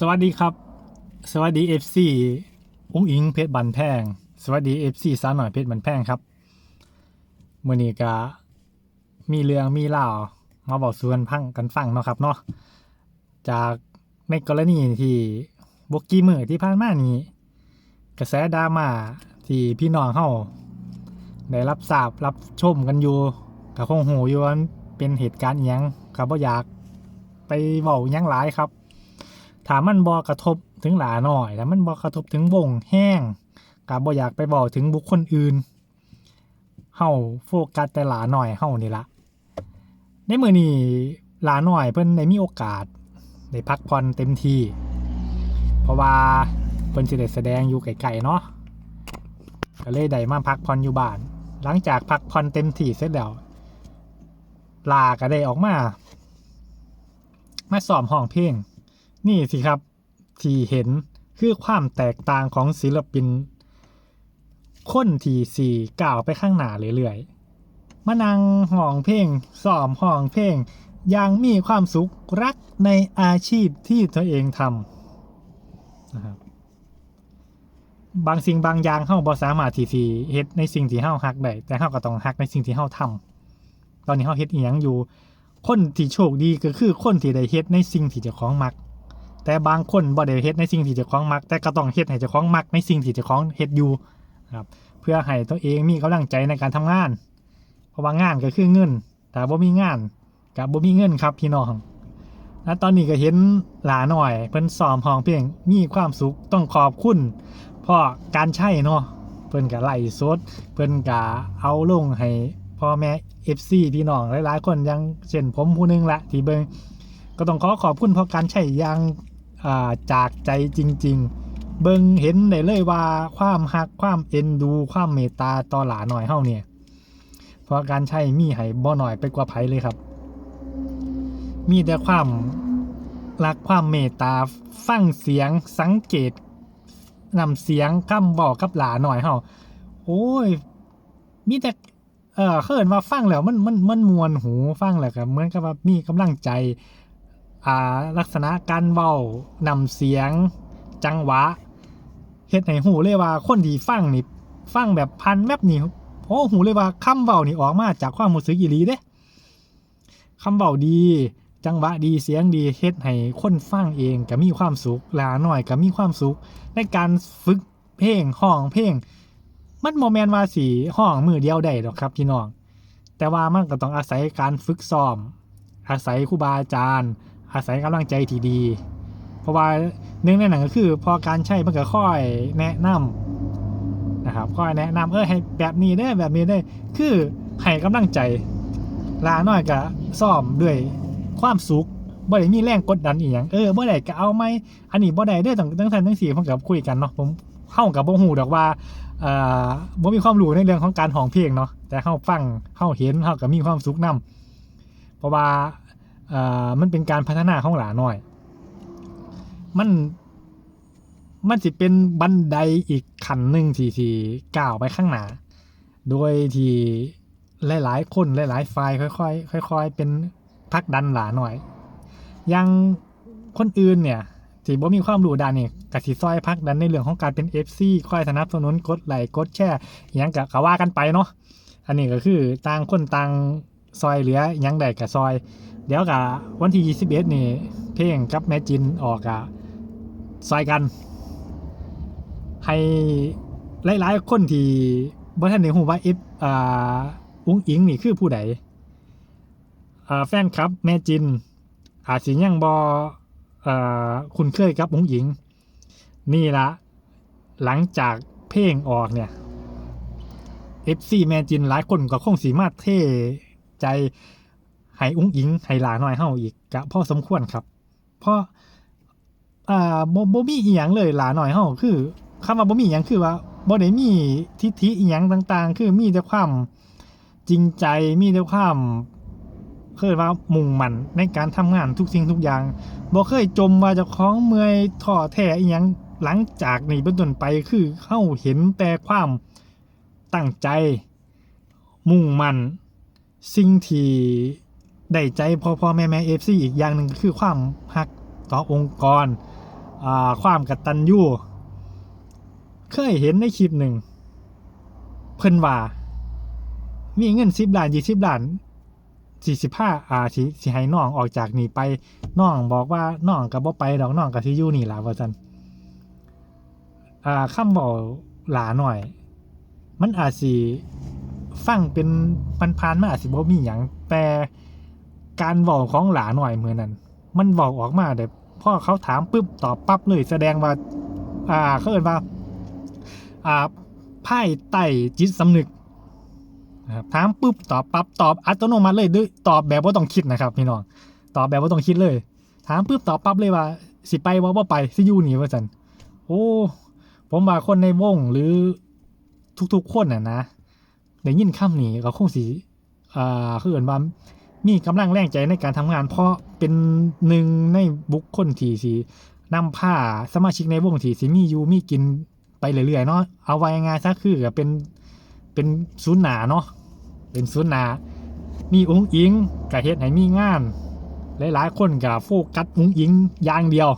สวัสดีครับ สวัสดี FC อุ้งอิงเพชรบันแพง สวัสดี FC สาวหน่อยเพชรบันแพงครับมื่อนี้ก็มีเรื่องมีเล่ามาบอกส่วนพังกันฟังเนาะครับเนาะจากในกรณีที่บกี้มือที่ผ่านมานี้ กระแสดราม่าที่พี่น้องเฮาได้รับทราบรับชมกันอยู่กับคงหูอยู่ว่ามันเป็นเหตุการณ์ยังกับบ่อยากไปเว้ายังหลายครับ ถามมันบอกระทบถึงหลาหน่อยแล้วมันบอกระทบถึงวงแห้งกับบ่อยากไปบอกถึงบุคคลอื่นเฮาโฟกัสแต่หลาหน่อยเฮานี่ละในมือนี้หลาหน่อยเพิ่นได้มีโอกาสได้พักผ่อนเต็มที่ เพราะว่าเพิ่นสิได้แสดงอยู่ไกลๆเนาะก็เลยได้มาพักผ่อนอยู่บ้าน หลังจากพักผ่อนเต็มที่เสร็จแล้วลาก็ได้ออกมา มาสอมห้องเพลง นี่สิครับที่เห็นคือความแตกต่างของศิลปิน คนที่สี่ก้าวไปข้างหน้าเรื่อยๆมานั่งห้องเพลงสอมห้องเพลงยังมีความสุขรักในอาชีพที่ตัวเองทำนะครับบางสิ่งบางอย่างเฮาบ่สามารถที่สิเฮ็ดในสิ่งที่เฮาฮักได้แต่เฮาก็ต้องฮักในสิ่งที่เฮาทำตอนนี้เฮาเฮ็ดอีหยังอยู่ คนที่โชคดีก็คือคนที่ได้เฮ็ดในสิ่งที่เจ้าของมัก แต่บางคนบ่ได้เฮ็ดในสิ่งที่เจ้าของมัก แต่ก็ต้องเฮ็ดให้เจ้าของมักในสิ่งที่เจ้าของเฮ็ดอยู่ครับเพื่อให้ตัวเองมีกำลังใจในการทำงาน เพราะว่างานก็คือเงิน แต่บ่มีงานก็บ่มีเงินครับพี่น้องและตอนนี้ก็เห็นหลาหน่อยเพิ่นซ้อมห้องเพลงมีความสุขต้องขอบคุณพ่อการใช้เนาะเพิ่นก็ไล่สดเพิ่นก็เอาลงให้พ่อแม่ FC พี่น้องหลายๆคนยังเช่นผมผู้หนึงละที่เบิงก็ต้องขอขอบคุณเพราะการใช้อย่าง จากใจจริง ๆ เบิงเห็นได้เลยว่าความฮักความเอ็นดูความเมตตาต่อหลาหน่อยเฮาเนี่ยเพราะการใช้มีให้บ่หน่อยไปกว่าไผเลยครับ มีแต่ความรักความเมตตาฟังเสียงสังเกตนำเสียงคำบอกกับหลาหน่อยเฮาโอ้ย มีแต่เออเขินว่าฟังแล้วมันมันมันมวนหูฟังแล้วก็เหมือนกับว่ามีกำลังใจ อ่าลักษณะการเว้านำเสียงจังหวะเฮ็ดให้หูเลยว่าคนที่ฟังนี่ฟังแบบพันแบบนี้โอ้หูเลยว่าคำเว้านี่ออกมาจากความรู้สึกอีหลีเด้คำเว้าดี จังหวะดีเสียงดีเฮ็ดให้คนฟังเองก็มีความสุขลาหน่อยก็มีความสุข ในการฝึกเพลงห้องเพลง มันโมแมนว่าสีห้องมือเดียวได้หรอกครับพี่น้องแต่ว่ามันก็ต้องอาศัยการฝึกซ้อม อาศัยครูบาอาจารย์ อาศัยกำลังใจที่ดี เพราะว่าหนึ่งในหนั้นก็คือ พอการใช้มันก็ค่อยแนะนำนะครับค่อยแนะนำเออให้แบบนี้ได้แบบนี้ได้ คือให้กำลังใจลาน้อยก็ซ้อมด้วยความสุขบ่ได้มีแรงกดดันอีหยังเออบ่ได้ก็เอาไหมอันนี้บ่ได้เด้อต้องตั้งทันทั้งสี่ผมกับคุยกันเนาะผมเข้ากับบ่ฮู้ดอกว่าเอ่อบ่มีความรู้ในเรื่องของการห้องเพลงเนาะแต่เฮาฟังเฮาเห็นเฮาก็มีความสุขนํเพราะว่า อ่อมันเป็นการพัฒนาของหลาหน่อย มัน มันสิเป็นบันไดอีกขั้นหนึ่งที่ที่ก้าวไปข้างหน้า โดยที่หลาย ๆ คนหลาย ๆ ฝ่ายค่อยๆค่อยๆเป็นพักดันหลาหน่อย ยังคนอื่นเนี่ยที่บ่มีความรู้ด้านนี้กสิซอยพักดันในเรื่องของการเป็น FC ค่อยสนับสนุนกดไลค์กดแชร์อยังกะกว่ากันไปเนาะอันนี้ก็คือต่างคนต่างซอยเหลือยังใดกับซอย เดี๋ยวกับวันที่ 21 นี่เพลงกับแมจินออกอะซอยกัน ให้หลาย ๆ คนที่บ่ทันได้ฮู้ว่าเอฟอ่าอุ้งอิงนี่คือผู้ใดอ่าแฟนคลับแม่จิน อาจสิยังบ่อ่าคุ้นเคยกับอุ้งอิง นี่ละหลังจากเพลงออกเนี่ย FC แม่จินหลายคนก็คงสีมาเท่ใจ ให้อุ้งอิงให้หลาหน้อยเฮาอีกกะพ่อสมควรครับเพราะอ่าบ่บ่มีอีหยังเลยหลาหน้อยเฮาคือคำว่าบ่มีอีหยังคือว่าบ่ได้มีทิฐิอีหยังต่างๆ คือมีแต่ความจริงใจมีแต่ความเคยว่ามุ่งมั่นในการทำงานทุกสิ่งทุกอย่างบ่เคยจมว่าจะคล้องเมื่อยท้อแท้อีหยังหลังจากนี้เป็นต้นไปคือเฮาเห็นแต่ความตั้งใจ มุ่งมั่นสิ่งที่ ได้ใจพ่อพ่อแม่แม่เอฟซีอีกอย่างหนึ่งคือความฮักต่อองค์กร ความกตัญญูเคยเห็นในคลิปหนึ่ง เพิ่นว่า มีเงินสิบล้านยี่สิบล้านสี่สิบห้าอ่าสิสิให้น้องออกจากนี่ไปน้องบอกว่าน้องก็บ่ไปดอกน้องก็สิอยู่นี่ล่ะว่าซั่นอ่าคำเว้าหลาหน่อย มันอาจสิฟังเป็นพันพานๆมาอาจสิบ่มีหยังแต่ การเว้าของหลาหน่อยเหมือนนั้น มันเว้าออกมาแต่พ่อเขาถามปุ๊บตอบปั๊บเลยแสดงว่า อ่าเขาเอิ้นว่า อ่าไพ่ไต่จิตสำนึกนะครับถามปุ๊บตอบปั๊บตอบอัตโนมัติเลยด้วยตอบแบบว่าต้องคิดนะครับพี่น้องตอบแบบว่าต้องคิดเลย ถามปุ๊บตอบปั๊บเลยว่า สิไปว่าว่าไปสิยู่นี่ว่าสันโอ้ผมว่าคนในวงหรือทุกๆคนน่ะนะได้ยินคำนี้ก็คงสิอ่าคือเอินว่า มีกำลังแรงใจในการทำงาน เพราะเป็นหนึ่งในบุคคลที่สินำผ้าสมาชิกในวงที่สิมีอยู่มีกินไปเรื่อยๆเนาะเอาไว้ง่ายซะคือเป็นเป็นศูนย์หนาเนาะเป็นศูนย์หนา มีอุ้งอิงกับเฮ็ดให้มีงาน หลายๆ คนกับโฟกัสอุ้งอิงอย่างเดียว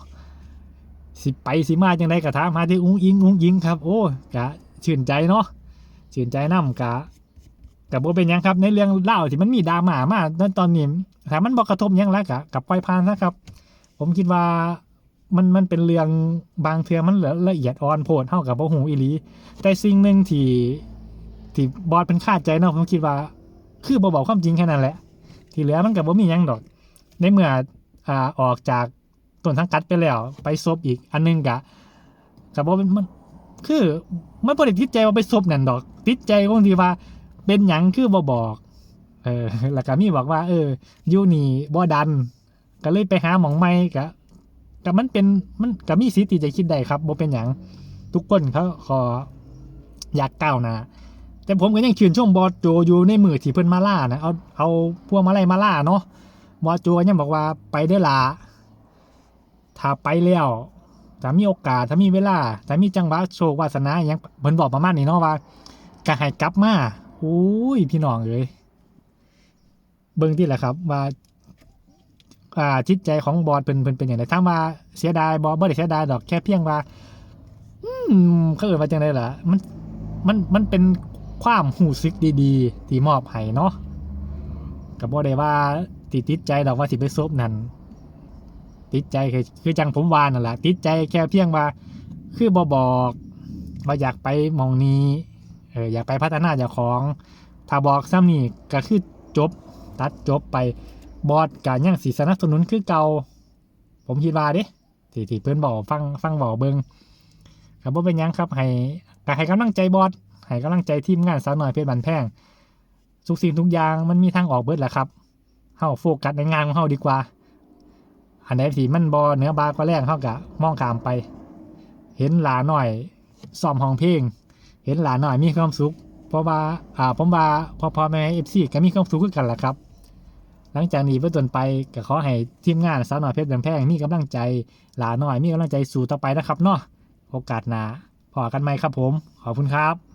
สิไปสิมาจังไดก็ถามาที่อุ้งอิงอุ้งอิงครับ โอ้กะชื่นใจเนาะชื่นใจนำกะ กับบ่เป็นยังครับ ในเรื่องเล่าที่มันมีดราม่ามาณตอนนี้ถ้ามันบ่กระทบยังแล้วกะกับปล่อยผ่านนะครับ ผมคิดว่ามันมันเป็นเรื่องบางเทือมันละละเอียดอ่อนโพดเท่ากับบ่หูอีลีแต่สิ่งหนึ่งที่ที่บอสเป็นคาดใจเนาะผมคิดว่า คือบ่บอกความจริงแค่นั้นแหละ ที่เหลือมันก็บ่มียังดอก ในเมื่ออ่าออกจากต้นสังกัดไปแล้ว ไปซบอีกอันหนึงกะก็บ่เป็นมันคือมันบ่ได้ติดใจว่าไปซบนั่นดอก ติดใจตรงทีว่า เป็นหยังคือบ่บอก เออแล้วก็มีบอกว่า เอออยู่นี่บ่ดัน ก็เลยไปหาหมองใหม่กะแต่มันเป็นมันก็มีสิทธิ์จะคิดได้ครับบ่เป็นอย่างทุกคนเขาขออยากก้าวหนะแต่ผมก็ยังชื่นชมบอสโจอยู่ในมือที่เพิ่นมาล่านะเอาเอาพวกมาไล่มาล่าเนาะบอสโจยังบอกว่าไปได้ละถ้าไปแล้วถ้ามีโอกาสถ้ามีเวลาถ้ามีจังหวะโชควาสนาอหยังเพิ่นบอกประมาณนี้เนาะว่าก็ให้กลับมา อุ้ยพี่น้องเอ้ยเบิ่งที่แหละครับ ว่า อ่าจิตใจของบอสเป็นเป็นเป็นอย่างไรถ้ามาเสียดายบอสบ่ได้เสียดายดอกแค่เพียงว่า อืมเขาเอ่ยว่าจังไดล่ะมันมันมันเป็นความหูซึกดีๆที่มอบให้เนาะกับบ่ได้ว่าติดติดใจดอกว่าสิไปซบนั่นติดใจคือคือจังผมวานนั่นแหละติดใจแค่เพียงว่า คือบ่บอกว่าอยากไปมองนี้ อออยากไปพัฒนาเจ้าของ ถ้าบอกซ้ำนี่ก็คือจบ ตัดจบไปบอสการยังสีสนับสนุนคือเก่า ผมคิดว่าด้ที่ที่เพื่อนบอกฟังฟังบอกเบิงครับว่าเป็นยังครับให้ให้กำลังใจบอสให้กำลังใจทีมงานสาวหน่อยเพชรบันแพงทุกสิ่งทุกอย่างมันมีทางออกเบิดแหละครับเฮาโฟกัสในงานของเฮาดีกว่า อันไหนที่มันบอเนื้อบากว่าแรงเฮากะมองขามไป เห็นหลาหน่อยซ้อมห้องเพลง เห็นหลาหน่อยมีความสุขเพราะว่าอ่าผมว่าพอพอแม่เอฟซีก็มีความสุขกันแหละครับ หลังจากนี้เป็นต้นไปก็ขอให้ทีมงานสาวหน่อยเพชรบันแพงมีกำลังใจหลาน้อยมีกำลังใจสู่ต่อไปนะครับเนาะโอกาสหน้าพอกันไหมครับผม ขอบคุณครับ